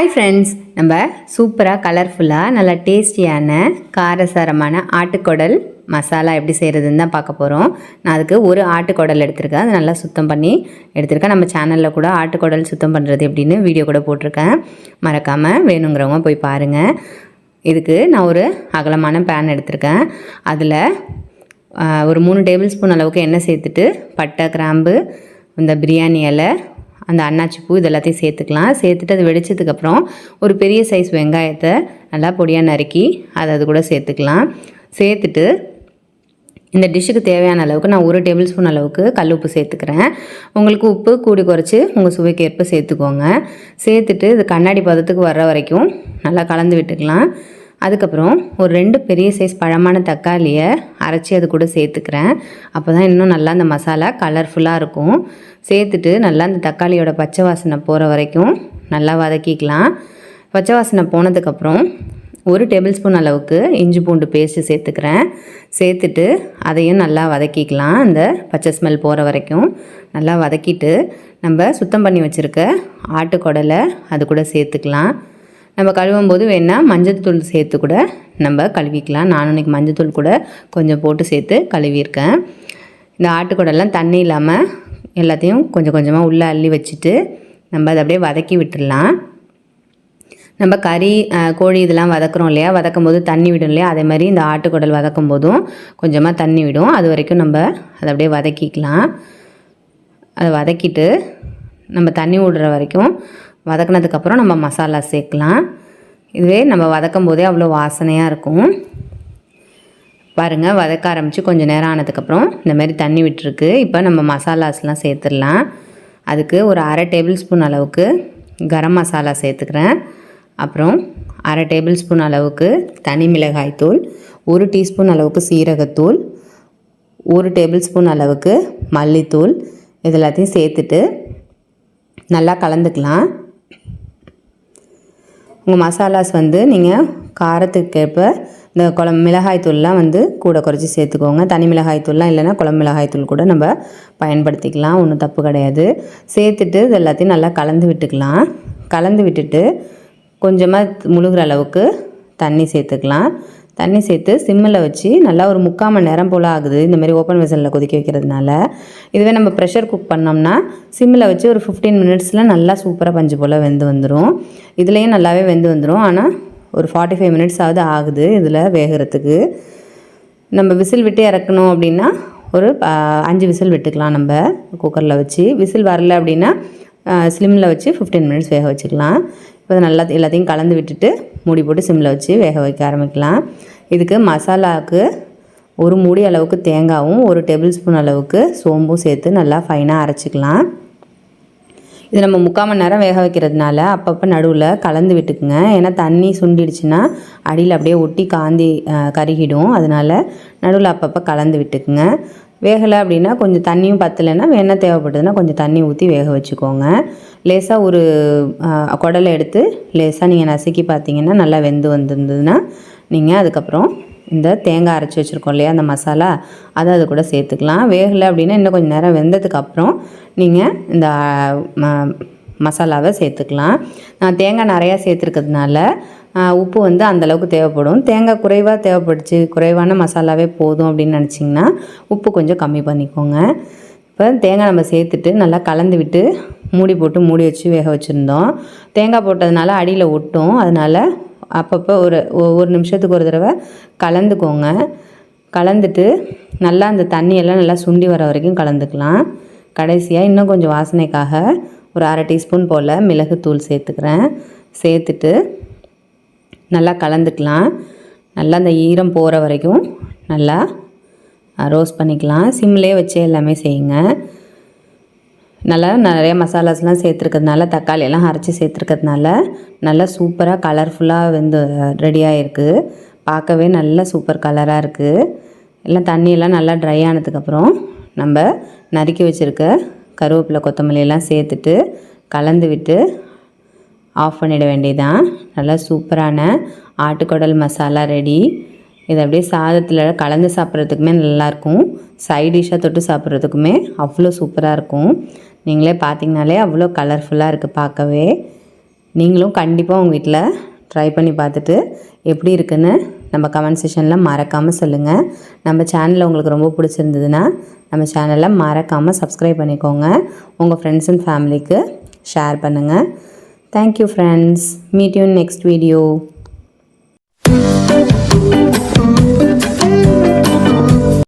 Hi friends நம்ம சூப்பராக கலர்ஃபுல்லாக நல்லா டேஸ்டியான காரசாரமான ஆட்டுக்குடல் மசாலா எப்படி செய்கிறதுன்னு தான் பார்க்க போகிறோம் நான் அதுக்கு ஒரு ஆட்டுக்குடல் எடுத்திருக்கேன். அது நல்லா சுத்தம் பண்ணி எடுத்திருக்கேன். நம்ம சேனலில் கூட ஆட்டுக்குடல் சுத்தம் பண்ணுறது எப்படின்னு வீடியோ கூட போட்டிருக்கேன். மறக்காமல் வேணுங்கிறவங்க போய் பாருங்கள் இதுக்கு நான் ஒரு அகலமான பேன் எடுத்திருக்கேன். அதில் ஒரு மூணு டேபிள் ஸ்பூன் அளவுக்கு எண்ணெய் சேர்த்துட்டு பட்டை கிராம்பு இந்த பிரியாணி இலை அந்த அன்னாச்சி பூ இது எல்லாத்தையும் சேர்த்துக்கலாம். சேர்த்துட்டு அது வெடிச்சதுக்கப்புறம் ஒரு பெரிய சைஸ் வெங்காயத்தை நல்லா பொடியாக நறுக்கி அதை அது கூட சேர்த்துக்கலாம். சேர்த்துட்டு இந்த டிஷ்ஷுக்கு தேவையான அளவுக்கு நான் ஒரு டேபிள் ஸ்பூன் அளவுக்கு கல் உப்பு சேர்த்துக்கிறேன். உங்களுக்கு உப்பு கூடி குறைச்சி உங்கள் சுவைக்கு ஏற்ப சேர்த்துக்கோங்க. சேர்த்துட்டு இது கண்ணாடி பதத்துக்கு வர்ற வரைக்கும் நல்லா கலந்து விட்டுக்கலாம். அதுக்கப்புறம் ஒரு ரெண்டு பெரிய சைஸ் பழமான தக்காளியை அரைச்சி அது கூட சேர்த்துக்கிறேன். அப்போ தான் இன்னும் நல்லா அந்த மசாலா கலர்ஃபுல்லாக இருக்கும். சேர்த்துட்டு நல்லா அந்த தக்காளியோட பச்சை வாசனை போகிற வரைக்கும் நல்லா வதக்கிக்கலாம். பச்சை வாசனை போனதுக்கப்புறம் ஒரு டேபிள் ஸ்பூன் அளவுக்கு இஞ்சி பூண்டு பேஸ்ட்டு சேர்த்துக்கிறேன். சேர்த்துட்டு அதையும் நல்லா வதக்கிக்கலாம். அந்த பச்சை ஸ்மெல் போகிற வரைக்கும் நல்லா வதக்கிட்டு நம்ம சுத்தம் பண்ணி வச்சுருக்க ஆட்டுக்குடலை அது கூட சேர்த்துக்கலாம். நம்ம கழுவும் போது வேணால் மஞ்சள்தூள் சேர்த்து கூட நம்ம கழுவிக்கலாம். நானும் இன்னைக்கு மஞ்சள்தூள் கூட கொஞ்சம் போட்டு சேர்த்து கழுவியிருக்கேன். இந்த ஆட்டுக்குடெல்லாம் தண்ணி இல்லாமல் எல்லாத்தையும் கொஞ்சம் கொஞ்சமாக உள்ளே அள்ளி வச்சுட்டு நம்ம அதை அப்படியே வதக்கி விட்டுடலாம். நம்ம கறி கோழி இதெல்லாம் வதக்குறோம் இல்லையா? வதக்கும் போது தண்ணி விடும் இல்லையா? அதே மாதிரி இந்த ஆட்டுக்குடல் வதக்கும் போதும் கொஞ்சமாக தண்ணி விடும். அது வரைக்கும் நம்ம அதை அப்படியே வதக்கிக்கலாம். அதை வதக்கிட்டு நம்ம தண்ணி விடுற வரைக்கும் வதக்குனதுக்கப்புறம் நம்ம மசாலா சேர்க்கலாம். இதுவே நம்ம வதக்கும் போதே அவ்வளோ வாசனையாக இருக்கும். பாருங்கள் வதக்க ஆரம்பித்து கொஞ்சம் நேரம் ஆனதுக்கப்புறம் இந்த மாதிரி தண்ணி விட்டுருக்கு. இப்போ நம்ம மசாலாஸ்லாம் சேர்த்துடலாம். அதுக்கு ஒரு அரை டேபிள் ஸ்பூன் அளவுக்கு கரம் மசாலா சேர்த்துக்கிறேன். அப்புறம் அரை டேபிள் ஸ்பூன் அளவுக்கு தனி மிளகாய் தூள் ஒரு டீஸ்பூன் அளவுக்கு சீரகத்தூள் ஒரு டேபிள் ஸ்பூன் அளவுக்கு மல்லித்தூள் இது எல்லாத்தையும் சேர்த்துட்டு நல்லா கலந்துக்கலாம். உங்கள் மசாலாஸ் வந்து நீங்கள் காரத்துக்கேற்ப இந்த குழம்பு மிளகாய் தூள்லாம் வந்து கூட குறைச்சி சேர்த்துக்கோங்க. தனி மிளகாய்த்தூள்லாம் இல்லைன்னா குழம்பு மிளகாய் தூள் கூட நம்ம பயன்படுத்திக்கலாம். ஒன்றும் தப்பு கிடையாது. சேர்த்துட்டு இது எல்லாத்தையும் நல்லா கலந்து விட்டுக்கலாம். கலந்து விட்டுட்டு கொஞ்சமாக முழுகிற அளவுக்கு தண்ணி சேர்த்துக்கலாம். தண்ணி சேர்த்து சிம்மில் வச்சு நல்லா ஒரு முக்கால் மணி நேரம் போல் ஆகுது இந்த மாதிரி ஓப்பன் வெசலில் கொதிக்க வைக்கிறதுனால. இதுவே நம்ம ப்ரெஷர் குக் பண்ணோம்னா சிம்மில் வச்சு ஒரு ஃபிஃப்டீன் மினிட்ஸில் நல்லா சூப்பராக பஞ்சு போல் வெந்து வந்துடும் இதுலேயும் நல்லாவே வெந்து வந்துடும் ஆனால் ஒரு ஃபார்ட்டி ஃபைவ் மினிட்ஸ் ஆகுது ஆகுது இதில் வேகிறதுக்கு. நம்ம விசில் விட்டு இறக்கணும் அப்படின்னா ஒரு அஞ்சு விசில் விட்டுக்கலாம் நம்ம குக்கரில் வச்சு. விசில் வரல அப்படின்னா ஸ்லிம்மில் வச்சு ஃபிஃப்டீன் மினிட்ஸ் வேக வச்சுக்கலாம். இப்போ நல்லா எல்லாத்தையும் கலந்து விட்டுட்டு மூடி போட்டு சிம்மில் வச்சு வேக வைக்க ஆரம்பிக்கலாம். இதுக்கு மசாலாவுக்கு ஒரு மூடி அளவுக்கு தேங்காயும் ஒரு டேபிள் ஸ்பூன் அளவுக்கு சோம்பும் சேர்த்து நல்லா ஃபைனாக அரைச்சிக்கலாம். இது நம்ம முக்கால் மணி நேரம் வேக வைக்கிறதுனால அப்பப்போ நடுவில் கலந்து விட்டுக்குங்க. ஏன்னா தண்ணி சுண்டிடுச்சுன்னா அடியில் அப்படியே ஒட்டி காந்தி கருகிடும். அதனால் நடுவில் அப்பப்போ கலந்து விட்டுக்குங்க. வேகலை அப்படின்னா கொஞ்சம் தண்ணியும் பத்தலைன்னா வேணா தேவைப்படுதுன்னா கொஞ்சம் தண்ணி ஊற்றி வேக வச்சுக்கோங்க. லேசாக ஒரு குடலை எடுத்து லேசாக நீங்கள் நசுக்கி பார்த்தீங்கன்னா நல்லா வெந்து வந்திருந்ததுன்னா நீங்கள் அதுக்கப்புறம் இந்த தேங்காய் அரைச்சி வச்சுருக்கோம் இல்லையா அந்த மசாலா அதை அது கூட சேர்த்துக்கலாம். வேகலை அப்படின்னா இன்னும் கொஞ்சம் நேரம் வெந்ததுக்கு அப்புறம் நீங்கள் இந்த மசாலாவை சேர்த்துக்கலாம். நான் தேங்காய் நிறையா சேர்த்துருக்கிறதுனால உப்பு வந்து அந்தளவுக்கு தேவைப்படும். தேங்காய் குறைவாக தேவைப்படுச்சு குறைவான மசாலாவே போதும் அப்படின்னு நினச்சிங்கன்னா உப்பு கொஞ்சம் கம்மி பண்ணிக்கோங்க. இப்போ தேங்காய் நம்ம சேர்த்துட்டு நல்லா கலந்து விட்டு மூடி போட்டு மூடி வச்சு வேக வச்சுருந்தோம். தேங்காய் போட்டதுனால அடியில் ஒட்டும். அதனால் அப்பப்போ ஒரு ஒ- ஒரு நிமிஷத்துக்கு ஒரு தடவை கலந்துக்கோங்க. கலந்துட்டு நல்லா அந்த தண்ணியெல்லாம் நல்லா சுண்டி வர வரைக்கும் கலந்துக்கலாம். கடைசியாக இன்னும் கொஞ்சம் வாசனைக்காக ஒரு அரை டீஸ்பூன் போல் மிளகுத்தூள் சேர்த்துக்கிறேன். சேர்த்துட்டு நல்லா கலந்துக்கலாம். நல்லா அந்த ஈரம் போகிற வரைக்கும் நல்லா ரோஸ்ட் பண்ணிக்கலாம். சிம்லேயே வச்சு எல்லாமே செய்யுங்க. நல்லா நிறைய மசாலாஸ்லாம் சேர்த்துருக்கிறதுனால தக்காளி எல்லாம் அரைச்சி சேர்த்துருக்கிறதுனால நல்லா சூப்பராக கலர்ஃபுல்லாக வந்து ரெடியாக இருக்குது பார்க்கவே நல்ல சூப்பர் கலராக இருக்குது எல்லாம் தண்ணியெல்லாம் நல்லா ட்ரை ஆனதுக்கப்புறம் நம்ம நறுக்கி வச்சுருக்க கருவேப்பிலை கொத்தமல்லியெல்லாம் சேர்த்துட்டு கலந்து விட்டு ஆஃப் பண்ணிட வேண்டியதான் நல்லா சூப்பரான ஆட்டுக்குடல் மசாலா ரெடி இது அப்படியே சாதத்தில் கலந்து சாப்பிட்றதுக்குமே நல்லாயிருக்கும். சைட் டிஷ்ஷாக தொட்டு சாப்பிட்றதுக்குமே அவ்வளோ சூப்பராக இருக்கும். நீங்களே பார்த்தீங்கனாலே அவ்வளோ கலர்ஃபுல்லாக இருக்குது பார்க்கவே. நீங்களும் கண்டிப்பாக உங்கள் வீட்டில் ட்ரை பண்ணி பார்த்துட்டு எப்படி இருக்குன்னு நம்ம கமெண்ட் செஷனில் மறக்காமல் சொல்லுங்கள் நம்ம சேனலில் உங்களுக்கு ரொம்ப பிடிச்சிருந்ததுன்னா நம்ம சேனலை மறக்காமல் சப்ஸ்கிரைப் பண்ணிக்கோங்க. உங்கள் ஃப்ரெண்ட்ஸ் அண்ட் ஃபேமிலிக்கு ஷேர் பண்ணுங்கள் thank you friends meet you next video